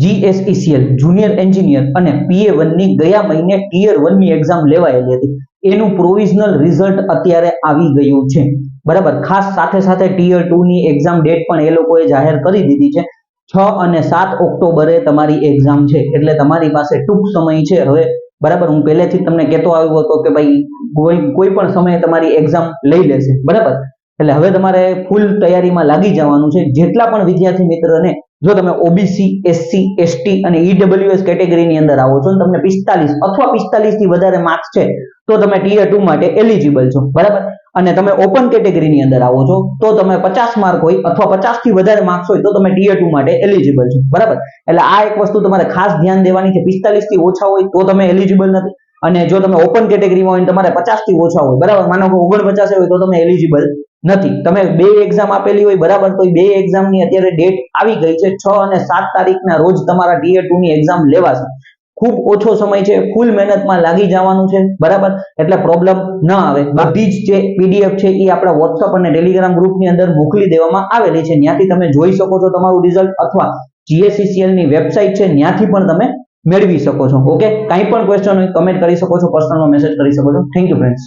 જીએસઈસીએલ junior engineer અને પીએ વનની ગયા મહિને ટીયર વનની એક્ઝામ લેવાયેલી હતી. એનું પ્રોવિઝનલ રિઝલ્ટ અત્યારે આવી ગયું છે. બરાબર? ખાસ સાથે સાથે ટીયર ટુની એક્ઝામ ડેટ પણ એ લોકોએ જાહેર કરી દીધી છે. છ અને સાત ઓક્ટોબરે તમારી એક્ઝામ છે. એટલે તમારી પાસે ટૂંક સમય છે હવે. બરાબર? હું પહેલેથી તમને કહેતો આવ્યો હતો કે ભાઈ કોઈ કોઈ પણ સમયે તમારી એક્ઝામ લઈ લેશે. બરાબર? એટલે હવે તમારે ફૂલ તૈયારીમાં લાગી જવાનું છે. જેટલા પણ વિદ્યાર્થી મિત્રને જો તમે ઓબીસી એસસી એસટી અને ઈડબ્લ્યુએસ કેટેગરીની અંદર આવો છો તમને પિસ્તાલીસ અથવા પિસ્તાલીસથી વધારે માર્ક્સ છે, તો તમે ટીયર ટુ માટે એલિજિબલ છો. બરાબર? અને તમે ઓપન કેટેગરીની અંદર આવો છો, તો તમે પચાસ માર્ક હોય અથવા પચાસથી વધારે માર્ક્સ હોય, તો તમે ટીયર ટુ માટે એલિજિબલ છો. બરાબર? એટલે આ એક વસ્તુ તમારે ખાસ ધ્યાન દેવાની છે. પિસ્તાલીસથી ઓછા હોય તો તમે એલિજિબલ નથી. અને જો તમે ઓપન કેટેગરીમાં હોય તમારે પચાસથી ઓછા હોય, બરાબર? માનો કે ઓગણપચાસ હોય તો તમે એલિજિબલ નથી. તમે બે એક્ઝામ આપેલી હોય બરાબર, તો બે એક્ઝામની અત્યારે ડેટ આવી ગઈ છે છ અને સાત તારીખના રોજ તમારા ટીયર ટુ ની એક્ઝામ લેવાશે. ખૂબ ઓછો સમય છે ફૂલ મહેનતમાં લાગી જવાનું છે, બરાબર? એટલે પ્રોબ્લેમ ન આવે. બધી જ જે પીડીએફ છે એ આપણા વોટ્સઅપ અને ટેલિગ્રામ ગ્રુપની અંદર મોકલી દેવામાં આવેલી છે. ત્યાંથી તમે જોઈ શકો છો તમારું રિઝલ્ટ અથવા જીએસસીસીએલની વેબસાઇટ છે, ત્યાંથી પણ તમે મેળવી શકો છો. ઓકે કાંઈ પણ ક્વેશ્ચન હોય કમેન્ટ કરી શકો છો પર્સનલમાં મેસેજ કરી શકો છો. Thank you friends